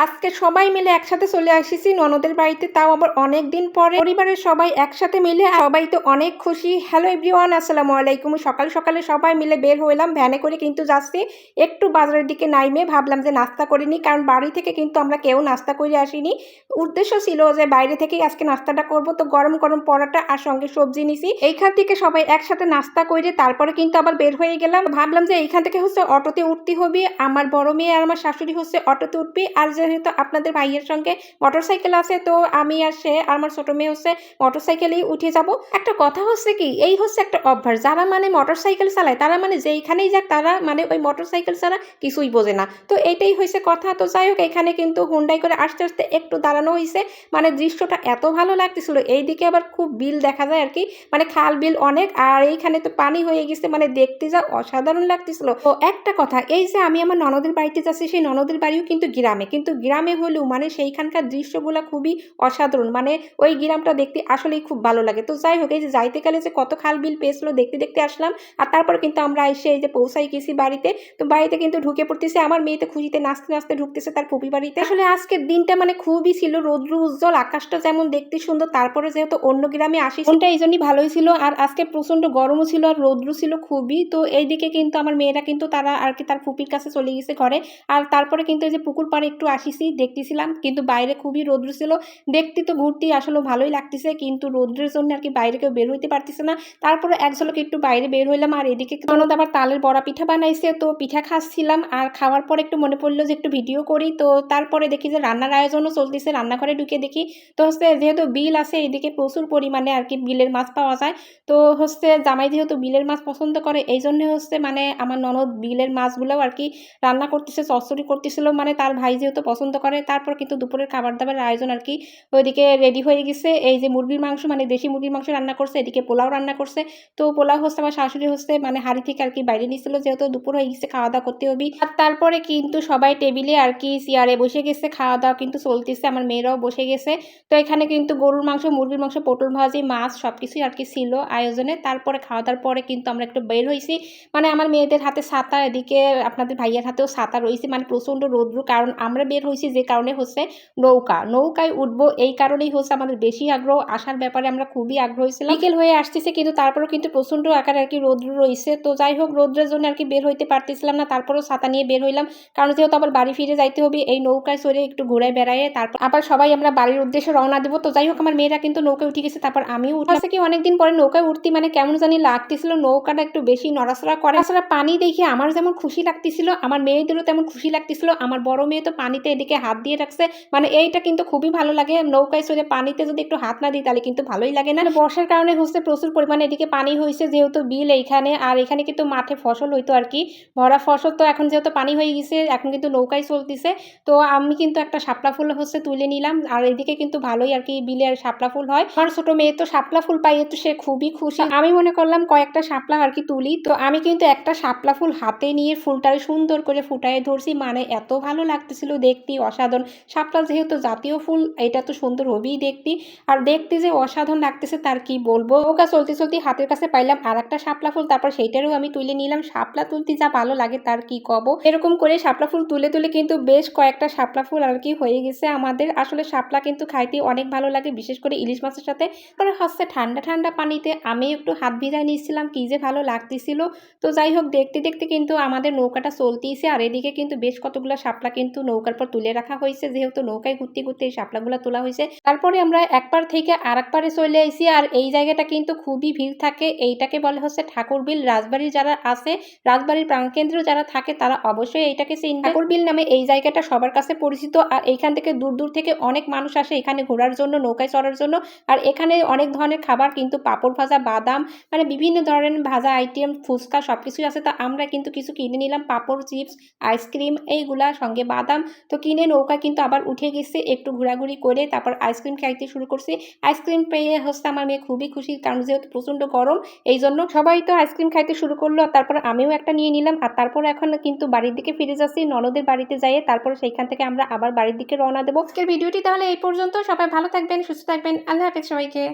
আজকে সবাই মিলে একসাথে চলে আসিছি ননদের বাড়িতে, তাও আবার অনেক দিন পরে। পরিবারের সবাই একসাথে মিলে সবাই তো অনেক খুশি। হ্যালো এভরিওয়ান আসসালামু আলাইকুম। সকাল সকালে সবাই মিলে বের হইলাম ভ্যানে করে কিন্তু যাচ্ছি। একটু বাজারের দিকে নাইমে, ভাবলাম যে নাস্তা করিনি কারণ বাড়ি থেকে কিন্তু আমরা কেউ নাস্তা করে আসিনি। উদ্দেশ্য ছিল যে বাইরে থেকেই আজকে নাস্তাটা করব, তো গরম গরম পরোটা আর সঙ্গে সবজি নিছি। এইখান থেকে সবাই একসাথে নাস্তা করে তারপরে কিন্তু আবার বের হয়ে গেলাম। ভাবলাম যে এইখান থেকে হচ্ছে অটোতে উঠতে হবে। আমার বড় মেয়ে আর আমার শাশুড়ি হচ্ছে অটোতে উঠবি। আর যেহেতু আপনাদের ভাইয়ের সঙ্গে মোটর সাইকেল আছে, তো আমি আর সে, আমার ছোট মেয়ে হচ্ছে মোটর সাইকেলেই উঠে যাব। একটা কথা হচ্ছে কি, এই হচ্ছে একটা অভ্যাস। যারা মানে মোটর সাইকেল চালায়, তারা মানে যেইখানেই যাক, তারা মানে ওই মোটর সাইকেল ছাড়া কিছুই বোঝে না। তো এইটাই হয়েছে কথা। তো যাই হোক, এখানে কিন্তু হুন্ডাই করে আস্তে আস্তে একটু দাঁড়ানো হয়েছে। মানে দৃশ্যটা এত ভালো লাগতেছিল। এইদিকে আবার খুব বিল দেখা যায় আর কি। মানে খাল বিল অনেক, আর এইখানে তো পানি হয়ে গেছে। মানে দেখতে যা অসাধারণ লাগতেছিল। তো একটা কথা, এই যে আমি আমার ননদের বাড়িতে যাচ্ছি, সেই ননদের বাড়িও কিন্তু গ্রামে। কিন্তু গ্রামে হলেও মানে সেইখানকার দৃশ্যগুলো খুবই অসাধারণ। মানে ওই গ্রামটা দেখতে আসলেই খুব ভালো লাগে। তো যাই হোক, এই যে যাইতে গেলে যে কত খাল বিল পেয়েছিল দেখতে দেখতে আসলাম আর তারপর কিন্তু আমরা এসে এই যে পৌঁছাই গেছি বাড়িতে। তো বাড়িতে কিন্তু ঢুকে পড়তেছে, আমার মেয়েতে খুশিতে নাচতে নাচতে ঢুকতেছে তার ফুপি বাড়িতে। আসলে আজকের দিনটা মানে খুবই ছিল রৌদ্র উজ্জ্বল, আকাশটা যেমন দেখতে সুন্দর, তারপরে যেহেতু অন্য গ্রামে আসি কোনটা এই জন্যই ভালোই ছিল আর আজকে প্রচণ্ড গরমও ছিল আর রৌদ্র ছিল খুবই। তো এইদিকে কিন্তু আমার মেয়েরা কিন্তু তারা আর কি তার ফুপির কাছে চলে গেছে ঘরে। আর তারপরে কিন্তু এই যে পুকুর পাড়ে একটু আসিছি দেখতেছিলাম, কিন্তু বাইরে খুবই রৌদ্র ছিল। দেখতে তো ঘুরতে আসলে ভালোই লাগতেছে, কিন্তু রৌদ্রের জন্য আর কি বাইরে কেউ বের হইতে পারতেছে না। তারপরে এক ঝলক একটু বাইরে বের হইলাম, আর এদিকে ননদ আবার তালের বড়া পিঠা বানাইছে, তো পিঠা খাচ্ছিলাম। আর খাওয়ার পর একটু মনে পড়ল যে একটু ভিডিও করি, তো তারপরে দেখি যে রান্নার আয়োজনও চলতেছে, রান্নাঘরে ঢুকে দেখি। তো হচ্ছে যেহেতু বিল আছে, এদিকে প্রচুর পরিমাণে আর কি বিলের মাছ পাওয়া যায়। তো হচ্ছে জামাই যেহেতু বিলের মাছ পছন্দ করে, এই জন্য হচ্ছে মানে আমার ননদ বিলের মাছগুলোও আর কি রান্না করতেছে, চচ্চড়ি করতেছিল। মানে তার ভাই যেহেতু পছন্দ করে, তারপর কিন্তু দুপুরের খাবার দাবারের আয়োজন আর কি ওইদিকে রেডি হয়ে গেছে। এই যে মুরগির মাংস মানে দেশি মুরগির মাংস রান্না করছে, এদিকে পোলাও রান্না করছে। তো পোলাও হচ্ছে আমার শাশুড়ি হচ্ছে মানে হাড়ি থেকে আর কি বাইরে নিয়েছিল, যেহেতু দুপুর হয়ে গেছে খাওয়া দাওয়া করতে হবে। আর তারপরে কিন্তু সবাই টেবিলে আর কি চেয়ারে বসে গেছে খাওয়া দাওয়া কিন্তু চলতেছে, আমার মেয়েরাও বসে গেছে। তো এখানে কিন্তু গরুর মাংস, মুরগির মাংস, পটল ভাজি, মাছ সব কিছুই আর কি ছিল আয়োজনে। তারপরে খাওয়া দাওয়ার পরে কিন্তু আমরা একটু বের হয়েছি। মানে আমার মেয়েদের হাতে ছাতা, এদিকে আপনাদের ভাইয়ের হাতেও ছাতা রয়েছে মানে প্রচণ্ড রৌদ্র, কারণ আমরা হয়েছি যে কারণে হচ্ছে নৌকা। নৌকায় উঠবো এই কারণেই হচ্ছে আমাদের বেশি আগ্রহ। আসার ব্যাপারে আমরা খুবই আগ্রহ ছিলাম। বিকেল হয়ে আসতেছে কিন্তু তারপরেও কিন্তু প্রচণ্ড আকারে আর কি রৌদ্র রয়েছে। তো যাই হোক, রৌদ্রের জন্য আর কি বের হইতে পারতেছিলাম না। তারপরেও ছাতা নিয়ে বের হইলাম। কারণ যেহেতু আবার বাড়ি ফিরে যাইতে হবে, এই নৌকায় চড়ে একটু ঘুরে বেড়ায় তারপর আবার সবাই আমরা বাড়ির উদ্দেশ্যে রওনা দেবো। তো যাই হোক, আমার মেয়েরা কিন্তু নৌকায় উঠে গেছে, তারপর আমিও উঠে কি, অনেকদিন পরে নৌকায় উঠতে মানে কেমন জানি লাগতেছিল, নৌকাটা একটু বেশি নড়াচড়া করে। আসলে পানি দেখে আমার যেমন খুশি লাগতেছিল, আমার মেয়েদেরও তেমন খুশি লাগতেছিল, আমার বড় মেয়ে তো পানিতে এদিকে হাত দিয়ে রাখছে। মানে এইটা কিন্তু খুবই ভালো লাগে। নৌকায় চলে পানিতে যদি একটু হাত না দিই, তাহলে কিন্তু ভালোই লাগে না। বর্ষার কারণে হচ্ছে প্রচুর পরিমাণে এদিকে পানি হয়েছে যেহেতু বিল এইখানে। আর এখানে কিন্তু মাঠে ফসল হইতো আর কি। ভরা ফসল তো এখন যেহেতু পানি হয়ে গেছে, এখন কিন্তু নৌকায় চলতেছে। তো আমি কিন্তু একটা শাপলা ফুল হচ্ছে তুলে নিলাম। আর এদিকে কিন্তু ভালোই আর কি বিলে আর শাপলা ফুল হয়। আমার ছোট মেয়ে তো শাপলা ফুল পাইয়ে তো সে খুবই খুশি। আমি মনে করলাম কয়েকটা শাপলা আর কি তুলি। তো আমি কিন্তু একটা শাপলা ফুল হাতে নিয়ে ফুলটারে সুন্দর করে ফুটায় ধরছি। মানে এত ভালো লাগতেছিল দেখতে অসাধারণ। শাপলা যেহেতু জাতীয় ফুল, এটা তো সুন্দর হবেই দেখতে। আর দেখতে যে অসাধারণ লাগতেছে, তার কি বলব? ওকা চলতে চলতে হাতের কাছে পাইলাম আর একটা শাপলা ফুল, তারপর সেইটারও আমি তুলে নিলাম। শাপলা তুলতে যা ভালো লাগে, তার কি কব? এরকম করে শাপলা ফুল তুলে তুলে কিন্তু বেশ কয়েকটা শাপলা ফুল আর কি হয়ে গেছে আমাদের। আসলে শাপলা কিন্তু খাইতে অনেক ভালো লাগে, বিশেষ করে ইলিশ মাছের সাথে। তারপরে হচ্ছে ঠান্ডা ঠান্ডা পানিতে আমি একটু হাত ভিজায় নিয়েছিলাম, কি যে ভালো লাগতেছিল। তো যাই হোক, দেখতে দেখতে কিন্তু আমাদের নৌকাটা চলতেইছে, আর এদিকে কিন্তু বেশ কতগুলো শাপলা কিন্তু নৌকার পর তুলে রাখা হয়েছে, যেহেতু নৌকায় ঘুরতে ঘুরতে এই শাপলাগুলো তোলা হয়েছে। তারপরে আমরা এক পার থেকে আর এক পারে চলে আইসি আর এই জায়গাটা কিন্তু খুবই ভিড় থাকে। এইটাকে বলে হচ্ছে ঠাকুরবিল। রাজবাড়ির যারা আছে, রাজবাড়ির প্রাণকেন্দ্রেও যারা থাকে, তারা অবশ্যই এইটাকে চিনবে। ঠাকুরবিল নামে এই জায়গাটা সবার কাছে পরিচিত আর এইখান থেকে দূর দূর থেকে অনেক মানুষ আসে এখানে ঘোরার জন্য, নৌকায় চড়ার জন্য। আর এখানে অনেক ধরনের খাবার কিন্তু পাপড় ভাজা, বাদাম মানে বিভিন্ন ধরনের ভাজা আইটেম, ফুচকা সব কিছুই আছে। তা আমরা কিন্তু কিছু কিনে নিলাম। পাপড়, চিপস, আইসক্রিম, এইগুলা সঙ্গে বাদাম। তো কিনে নৌকা কিন্তু আবার উঠে গেছে, একটু ঘোরাঘুরি করে তারপর আইসক্রিম খাইতে শুরু করছি। আইসক্রিম পেয়ে হচ্ছে আমার মেয়ে খুবই খুশি, কারণ যেহেতু প্রচণ্ড গরম এই জন্য সবাই তো আইসক্রিম খাইতে শুরু করল। তারপর আমিও একটা নিয়ে নিলাম, আর তারপর এখন কিন্তু বাড়ির দিকে ফিরে যাচ্ছি, ননদের বাড়িতে যাইয়ে তারপর সেইখান থেকে আমরা আবার বাড়ির দিকে রওনা দেবো। আজকের ভিডিওটি তাহলে এই পর্যন্ত, সবাই ভালো থাকবেন, সুস্থ থাকবেন, আল্লাহ হাফেজ সবাইকে।